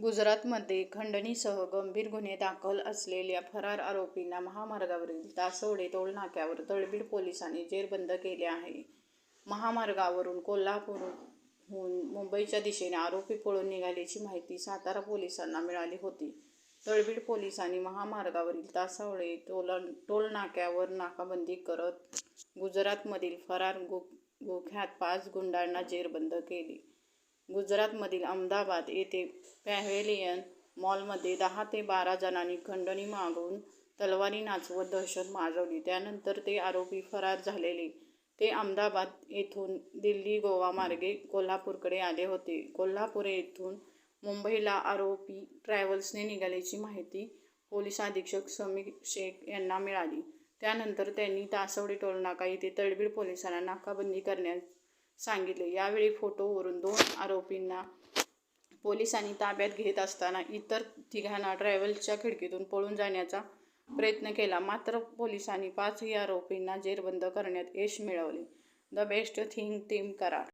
गुजरातमध्ये खंडणीसह गंभीर गुन्हे दाखल असलेल्या फरार आरोपींना महामार्गावरील तासवडे टोलनाक्यावर तळबीड पोलिसांनी जेरबंद केले आहे. महामार्गावरून कोल्हापूरहून मुंबईच्या दिशेने आरोपी पळून निघाल्याची माहिती सातारा पोलिसांना मिळाली होती. तळबीड पोलिसांनी महामार्गावरील तासवडे टोलनाक्यावर नाकाबंदी करत गुजरातमधील फरार कुख्यात पाच गुंडांना जेरबंद केले. गुजरातमधील अहमदाबाद येथे पॅव्हेलियन मॉलमध्ये दहा ते बारा जणांनी खंडणी मागून तलवारी नाचवत दहशत माजवली. त्यानंतर ते आरोपी फरार झालेले ते अहमदाबाद येथून दिल्ली-गोवा मार्गे कोल्हापूरकडे आले होते. कोल्हापूर येथून मुंबईला आरोपी ट्रॅव्हल्सने निघाल्याची माहिती पोलीस अधीक्षक समीर शेख यांना मिळाली. त्यानंतर त्यांनी तासवडी टोलनाका येथे तळबीड पोलिसांना नाकाबंदी करण्यात सांगितले. यावेळी फोटोवरून दोन आरोपींना पोलिसांनी ताब्यात घेत असताना इतर तिघांना ट्रॅव्हल्सच्या खिडकीतून पळून जाण्याचा प्रयत्न केला. मात्र पोलिसांनी पाचही आरोपींना जेरबंद करण्यात यश मिळवले. द बेस्ट थिंग टीम करार